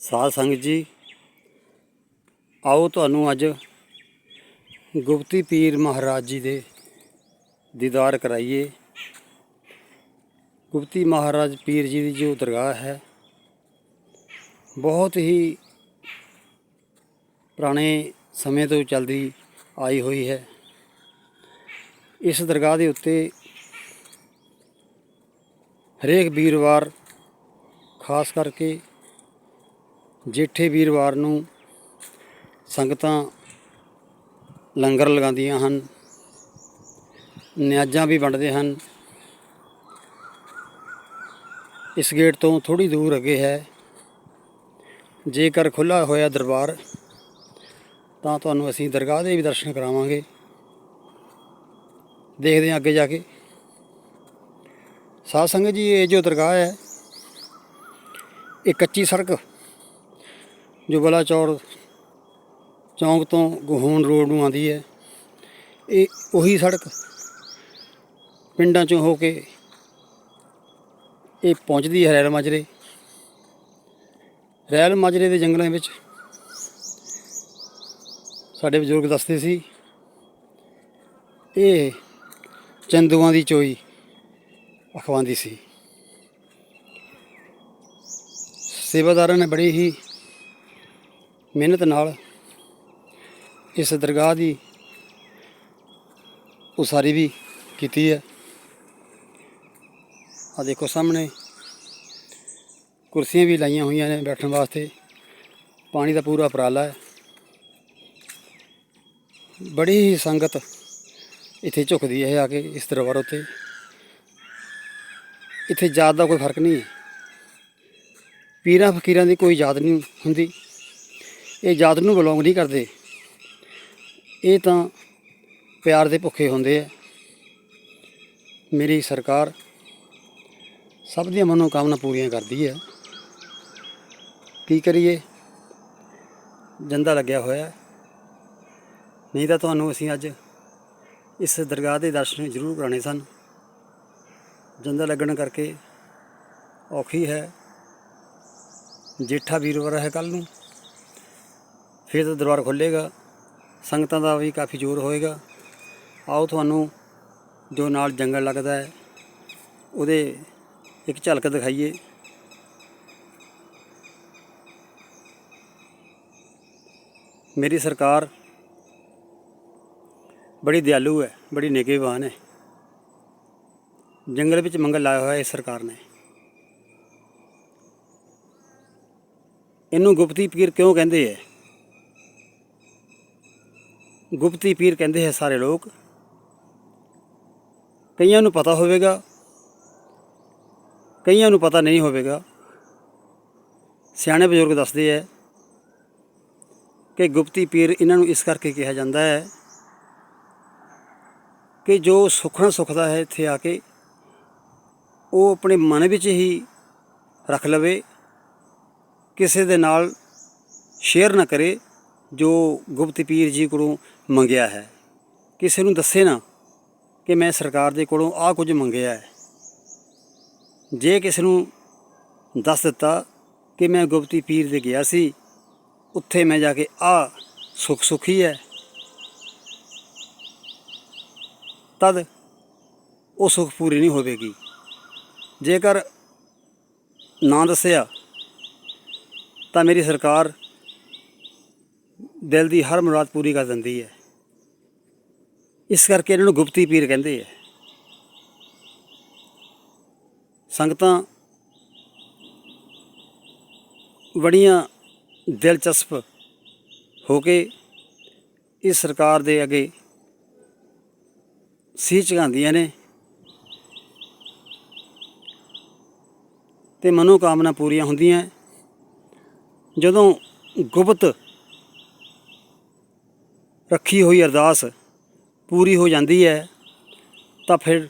ਸਾਧ ਸੰਗਤ ਜੀ, ਆਓ ਤੁਹਾਨੂੰ ਅੱਜ ਗੁਪਤੀ ਪੀਰ ਮਹਾਰਾਜ ਜੀ ਦੇ ਦੀਦਾਰ ਕਰਾਈਏ। ਗੁਪਤੀ ਮਹਾਰਾਜ ਪੀਰ ਜੀ ਦੀ ਜੋ ਦਰਗਾਹ ਹੈ, ਬਹੁਤ ਹੀ ਪੁਰਾਣੇ ਸਮੇਂ ਤੋਂ ਚੱਲਦੀ ਆਈ ਹੋਈ ਹੈ। ਇਸ ਦਰਗਾਹ ਦੇ ਉੱਤੇ ਹਰੇਕ ਵੀਰਵਾਰ, ਖਾਸ ਕਰਕੇ ਜੇਠੇ ਵੀਰਵਾਰ ਨੂੰ ਸੰਗਤਾਂ ਲੰਗਰ ਲਗਾਉਂਦੀਆਂ ਹਨ। ਨਿਆਜ਼ਾਂ ਵੀ ਵੰਡਦੇ ਹਨ। ਇਸ ਗੇਟ ਤੋਂ ਥੋੜੀ ਦੂਰ ਅੱਗੇ ਹੈ। ਜੇਕਰ ਖੁੱਲਾ ਹੋਇਆ ਦਰਬਾਰ, ਤਾਂ ਤੁਹਾਨੂੰ ਅਸੀਂ ਦਰਗਾਹ ਦੇ ਵੀ ਦਰਸ਼ਨ ਕਰਾਵਾਂਗੇ। ਦੇਖਦੇ ਹਾਂ ਅੱਗੇ ਜਾ ਕੇ। ਸਾਧ ਸੰਗਤ ਜੀ, ਇਹ ਜੋ ਦਰਗਾਹ ਹੈ, ਇਹ ਕੱਚੀ ਸੜਕ ਜੋ ਬਲਾਚੌਰ ਚੌਂਕ ਤੋਂ ਗਹੂਣ ਰੋਡ ਨੂੰ ਆਉਂਦੀ ਹੈ। ਇਹ ਉਹੀ ਸੜਕ ਪਿੰਡਾਂ ਚੋਂ ਹੋ ਕੇ ਇਹ ਪਹੁੰਚਦੀ ਹੈ ਰੈਲ ਮਾਜਰੇ। ਰੈਲ ਮਾਜਰੇ ਦੇ ਜੰਗਲਾਂ ਵਿੱਚ ਸਾਡੇ ਬਜ਼ੁਰਗ ਦੱਸਦੇ ਸੀ, ਇਹ ਚੰਦੂਆਂ ਦੀ ਚੋਈ ਅਖਵਾਉਂਦੀ ਸੀ। ਸੇਵਾਦਾਰਾਂ ਨੇ ਬੜੀ ਹੀ ਮਿਹਨਤ ਨਾਲ ਇਸ ਦਰਗਾਹ ਦੀ ਉਸਾਰੀ ਵੀ ਕੀਤੀ ਹੈ। ਆ ਦੇਖੋ ਸਾਹਮਣੇ, ਕੁਰਸੀਆਂ ਵੀ ਲਾਈਆਂ ਹੋਈਆਂ ਨੇ ਬੈਠਣ ਵਾਸਤੇ। ਪਾਣੀ ਦਾ ਪੂਰਾ ਉਪਰਾਲਾ ਹੈ। ਬੜੀ ਹੀ ਸੰਗਤ ਇੱਥੇ ਝੁਕਦੀ ਹੈ ਆ ਕੇ ਇਸ ਦਰਬਾਰ ਉੱਤੇ। ਇੱਥੇ ਜਾਤ ਦਾ ਕੋਈ ਫ਼ਰਕ ਨਹੀਂ ਹੈ। ਪੀਰਾਂ ਫਕੀਰਾਂ ਦੀ ਕੋਈ ਯਾਦ ਨਹੀਂ ਹੁੰਦੀ। ਇਹ ਜਾਤ ਨੂੰ ਬਿਲੋਂਗ ਨਹੀਂ ਕਰਦੇ। ਇਹ ਤਾਂ ਪਿਆਰ ਦੇ ਭੁੱਖੇ ਹੁੰਦੇ ਆ। ਮੇਰੀ ਸਰਕਾਰ ਸਭ ਦੀਆਂ ਮਨੋਕਾਮਨਾ ਪੂਰੀਆਂ ਕਰਦੀ ਹੈ ਕੀ ਕਰੀਏ? ਜੰਦਾ ਲੱਗਿਆ ਹੋਇਆ। ਨਹੀਂ ਤਾਂ ਤੁਹਾਨੂੰ ਅਸੀਂ ਅੱਜ ਇਸ ਦਰਗਾਹ ਦੇ ਦਰਸ਼ਨ ਜ਼ਰੂਰ ਕਰਾਣੇ ਸਨ। ਜੰਦਾ ਲੱਗਣ ਕਰਕੇ ਔਖੀ ਹੈ। ਜੇਠਾ ਵੀਰਵਾਰ ਹੈ ਕੱਲ ਨੂੰ। ਫਿਰ ਤਾਂ ਦਰਬਾਰ ਖੁੱਲੇਗਾ ਸੰਗਤਾਂ ਦਾ ਵੀ ਕਾਫੀ ਜ਼ੋਰ ਹੋਏਗਾ। ਆਓ ਤੁਹਾਨੂੰ ਜੋ ਨਾਲ ਜੰਗਲ ਲੱਗਦਾ ਹੈ, ਉਹਦੇ ਇੱਕ ਝਲਕ ਦਿਖਾਈਏ। ਮੇਰੀ ਸਰਕਾਰ ਬੜੀ ਦਿਆਲੂ ਹੈ, ਬੜੀ ਨਿਗਹਿਬਾਨ ਹੈ। ਜੰਗਲ ਵਿੱਚ ਮੰਗਲ ਲਾਇਆ ਹੋਇਆ ਇਸ ਸਰਕਾਰ ਨੇ। ਇਹਨੂੰ ਗੁਪਤੀ ਪੀਰ ਕਿਉਂ ਕਹਿੰਦੇ ਹੈ? ਗੁਪਤੀ ਪੀਰ ਕਹਿੰਦੇ ਹੈ ਸਾਰੇ ਲੋਕ। ਕਈਆਂ ਨੂੰ ਪਤਾ ਹੋਵੇਗਾ, ਕਈਆਂ ਨੂੰ ਪਤਾ ਨਹੀਂ ਹੋਵੇਗਾ। ਸਿਆਣੇ ਬਜ਼ੁਰਗ ਦੱਸਦੇ ਹੈ ਕਿ ਗੁਪਤੀ ਪੀਰ ਇਹਨਾਂ ਨੂੰ ਇਸ ਕਰਕੇ ਕਿਹਾ ਜਾਂਦਾ ਹੈ ਕਿ ਜੋ ਸੁਖਣਾ ਸੁਖਦਾ ਹੈ ਇੱਥੇ ਆ ਕੇ, ਉਹ ਆਪਣੇ ਮਨ ਵਿੱਚ ਹੀ ਰੱਖ ਲਵੇ, ਕਿਸੇ ਦੇ ਨਾਲ ਸ਼ੇਅਰ ਨਾ ਕਰੇ ਜੋ ਗੁਪਤ ਪੀਰ ਜੀ ਕੋਲੋਂ ਮੰਗਿਆ ਹੈ। ਕਿਸੇ ਨੂੰ ਦੱਸੇ ਨਾ ਕਿ ਮੈਂ ਸਰਕਾਰ ਦੇ ਕੋਲੋਂ ਆਹ ਕੁਝ ਮੰਗਿਆ ਹੈ। ਜੇ ਕਿਸੇ ਨੂੰ ਦੱਸ ਦਿੱਤਾ ਕਿ ਮੈਂ ਗੁਪਤੀ ਪੀਰ ਦੇ ਗਿਆ ਸੀ, ਉੱਥੇ ਮੈਂ ਜਾ ਕੇ ਆ ਸੁਖ ਸੁਖੀ ਹੈ। ਤਦ ਉਹ ਸੁਖ ਪੂਰੀ ਨਹੀਂ ਹੋਵੇਗੀ। ਜੇਕਰ ਨਾ ਦੱਸਿਆ, ਤਾਂ ਮੇਰੀ ਸਰਕਾਰ ਦਿਲ ਦੀ ਹਰ ਮੁਰਾਦ ਪੂਰੀ ਕਰ ਦਿੰਦੀ ਹੈ। ਇਸ ਕਰਕੇ ਇਹਨਾਂ ਨੂੰ ਗੁਪਤੀ ਪੀਰ ਕਹਿੰਦੇ ਆ। ਸੰਗਤਾਂ ਬੜੀਆਂ ਦਿਲਚਸਪ ਹੋ ਕੇ ਇਸ ਸਰਕਾਰ ਦੇ ਅੱਗੇ ਸੀ ਝੁਕਾਉਂਦੀਆਂ ਨੇ ਤੇ ਮਨੋਕਾਮਨਾ ਪੂਰੀਆਂ ਹੁੰਦੀਆਂ। ਜਦੋਂ ਗੁਪਤ ਰੱਖੀ ਹੋਈ ਅਰਦਾਸ ਪੂਰੀ ਹੋ ਜਾਂਦੀ ਹੈ, ਤਾਂ ਫਿਰ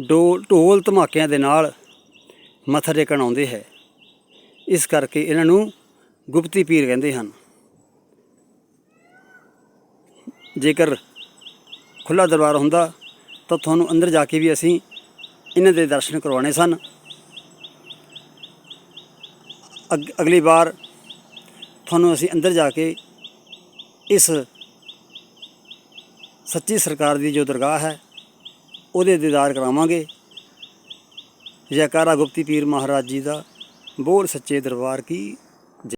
ਡੋਲ ਢੋਲ ਧਮਾਕਿਆਂ ਦੇ ਨਾਲ ਮੱਥਾ ਟੇਕਣ ਆਉਂਦੇ ਹੈ। ਇਸ ਕਰਕੇ ਇਹਨਾਂ ਨੂੰ ਗੁਪਤੀ ਪੀਰ ਕਹਿੰਦੇ ਹਨ। ਜੇਕਰ ਖੁੱਲਾ ਦਰਬਾਰ ਹੁੰਦਾ, ਤਾਂ ਤੁਹਾਨੂੰ ਅੰਦਰ ਜਾ ਕੇ ਵੀ ਅਸੀਂ ਇਹਨਾਂ ਦੇ ਦਰਸ਼ਨ ਕਰਵਾਉਣੇ ਸਨ। ਅਗ- ਅਗਲੀ ਵਾਰ ਤੁਹਾਨੂੰ ਅਸੀਂ ਅੰਦਰ ਜਾ ਕੇ ਇਸ ਸੱਚੀ ਸਰਕਾਰ ਦੀ ਜੋ ਦਰਗਾਹ ਹੈ, ਉਹਦੇ ਦੀਦਾਰ ਕਰਾਵਾਂਗੇ। ਜੈਕਾਰਾ ਗੁਪਤੀ ਪੀਰ ਮਹਾਰਾਜ ਜੀ ਦਾ ਬੋਲ ਸੱਚੇ ਦਰਬਾਰ ਕੀ